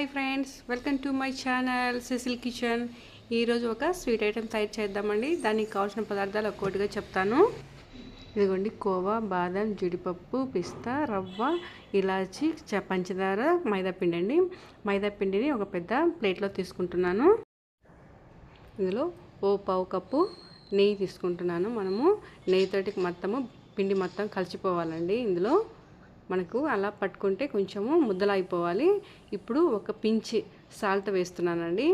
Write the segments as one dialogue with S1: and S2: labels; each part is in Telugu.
S1: Hi friends welcome to my channel Cecil kitchen. ఈరోజు ఒక స్వీట్ ఐటెం తయారు చేద్దామండి. దానికి కావాల్సిన పదార్థాలు ఒక్కొక్కటిగా చెప్తాను. ఇదిగోండి కోవా బాదం జీడిపప్పు పిస్తా రవ్వ ఇలాచి చ- పంచదార మైదాపిండి అండి. మైదాపిండిని ఒక పెద్ద ప్లేట్లో తీసుకుంటున్నాను. ఇందులో ఓ పావు కప్పు నెయ్యి తీసుకుంటున్నాను. మనము నెయ్యితోటి మొత్తము పిండి మొత్తం కలిసిపోవాలండి ఇందులో. మనకు అలా పట్టుకుంటే కొంచెము ముద్దలైపోవాలి. అయిపోవాలి ఇప్పుడు ఒక పించి సాల్ట్ వేస్తున్నానండి.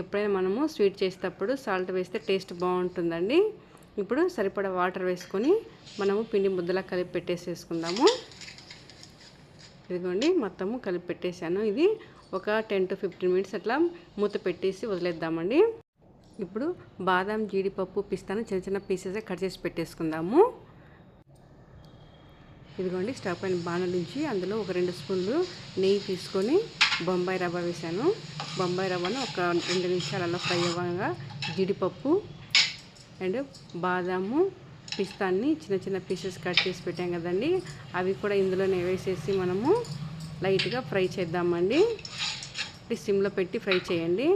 S1: ఎప్పుడైనా మనము స్వీట్ చేసేటప్పుడు సాల్ట్ వేస్తే టేస్ట్ బాగుంటుందండి. ఇప్పుడు సరిపడా వాటర్ వేసుకొని మనము పిండి ముద్దలా కలిపి పెట్టేసేసుకుందాము. ఇదిగోండి మొత్తము కలిపి పెట్టేశాను. ఇది ఒక టెన్ టు ఫిఫ్టీన్ మినిట్స్ అట్లా మూత పెట్టేసి వదిలేద్దామండి. ఇప్పుడు బాదం జీడిపప్పు పిస్తాను చిన్న చిన్న పీసెస్ కట్ చేసి పెట్టేసుకుందాము. ఇదిగోండి స్టవ్ పైన బాణల నుంచి అందులో ఒక రెండు స్పూన్లు నెయ్యి తీసుకొని బొంబాయి రవ్వ వేసాను బొంబాయి రవ్వను ఒక రెండు నిమిషాలలో ఫ్రై అవ్వగా జీడిపప్పు అండ్ బాదాము పిస్తాన్ని చిన్న చిన్న పీసెస్ కట్ చేసి పెట్టాం కదండి. అవి కూడా ఇందులోనే వేసేసి మనము లైట్గా ఫ్రై చేద్దామండి. సిమ్లో పెట్టి ఫ్రై చేయండి.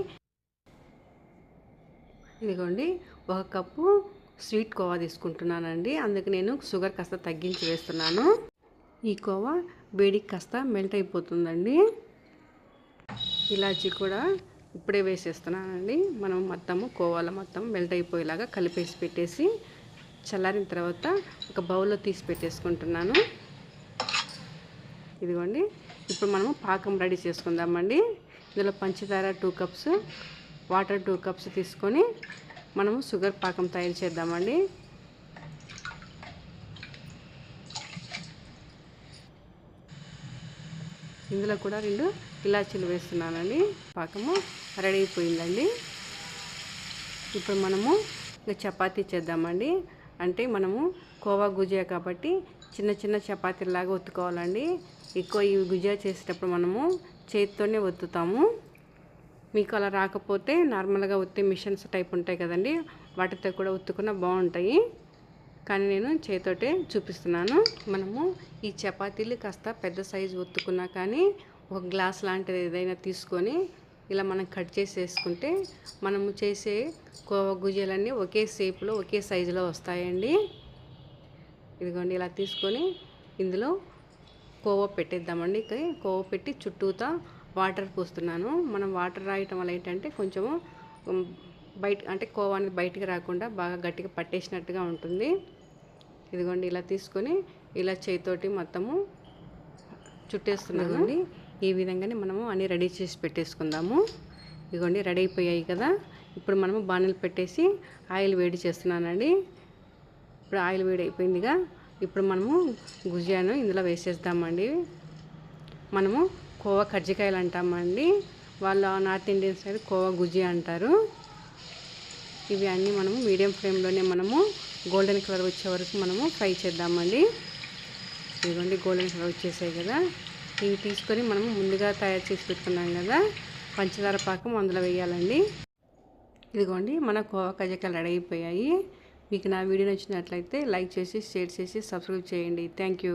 S1: ఇదిగోండి ఒక కప్పు స్వీట్ కోవా తీసుకుంటున్నానండి. అందుకు నేను షుగర్ కాస్త తగ్గించి వేస్తున్నాను. ఈ కోవా వేడికి కాస్త మెల్ట్ అయిపోతుందండి. ఇలాచీ కూడా ఇప్పుడే వేసేస్తున్నానండి. మనం మొత్తము కోవాలో మొత్తం మెల్ట్ అయిపోయేలాగా కలిపేసి పెట్టేసి చల్లారిన తర్వాత ఒక బౌల్లో తీసి పెట్టేసుకుంటున్నాను. ఇదిగోండి. ఇప్పుడు మనము పాకం రెడీ చేసుకుందామండి. ఇందులో పంచదార two cups water two cups తీసుకొని మనము షుగర్ పాకం తయారు చేద్దామండి. ఇందులో కూడా రెండు ఇలాచీలు వేస్తున్నానండి. పాకము రెడీ అయిపోయిందండి. ఇప్పుడు మనము చపాతీ చేద్దామండి. అంటే మనము కోవా గుజియా కాబట్టి చిన్న చిన్న చపాతీలాగా ఒత్తుకోవాలండి. ఎక్కువ ఈ గుజియా చేసేటప్పుడు మనము చేతితోనే ఒత్తుతాము. మీకు అలా రాకపోతే నార్మల్గా ఒత్తే మిషన్స్ టైప్ ఉంటాయి కదండి వాటితో కూడా ఒత్తుకున్న బాగుంటాయి. కానీ నేను చేతోటే చూపిస్తున్నాను. మనము ఈ చపాతీలు కాస్త పెద్ద సైజు ఒత్తుకున్నా కానీ ఒక గ్లాస్ లాంటిది ఏదైనా తీసుకొని ఇలా మనం కట్ చేసి వేసుకుంటే మనము చేసే కోవా గుజ్జలన్నీ ఒకే షేప్లో ఒకే సైజులో వస్తాయండి. ఇదిగోండి ఇలా తీసుకొని ఇందులో కోవా పెట్టేద్దామండి. కోవ కోవా పెట్టి చుట్టూతా వాటర్ పోస్తున్నాను. మనం వాటర్ రాయటం వల్ల ఏంటంటే కొంచెము బయట అంటే కోవా అనేది బయటికి రాకుండా బాగా గట్టిగా పట్టేసినట్టుగా ఉంటుంది. ఇదిగోండి ఇలా తీసుకొని ఇలా చేతితోటి మొత్తము చుట్టేస్తున్నామండి ఈ విధంగానే మనము అన్నీ రెడీ చేసి పెట్టేసుకుందాము. ఇదిగోండి రెడీ అయిపోయాయి కదా. ఇప్పుడు మనము బాణలు పెట్టేసి ఆయిల్ వేడి చేస్తున్నానండి. ఇప్పుడు ఆయిల్ వేడి అయిపోయిందిగా. ఇప్పుడు మనము గుజియాను ఇందులో వేసేద్దామండి. మనము కోవా కజ్జికాయలు అంటామండి. వాళ్ళు నార్త్ ఇండియన్ సైడ్ కోవా గుజి అంటారు. ఇవి అన్నీ మనము మీడియం ఫ్లేమ్లోనే మనము గోల్డెన్ కలర్ వచ్చే వరకు మనము ఫ్రై చేద్దామండి. ఇదిగోండి గోల్డెన్ కలర్ వచ్చేసాయి కదా. ఇవి తీసుకొని మనము ముందుగా తయారు చేసి పెట్టుకున్నాం కదా. పంచదార పాకం అందులో వేయాలండి. ఇదిగోండి మన కోవా కజ్జికాయలు రెడీ అయిపోయాయి. మీకు నా వీడియో నచ్చినట్లయితే లైక్ చేసి షేర్ చేసి సబ్స్క్రైబ్ చేయండి. Thank you.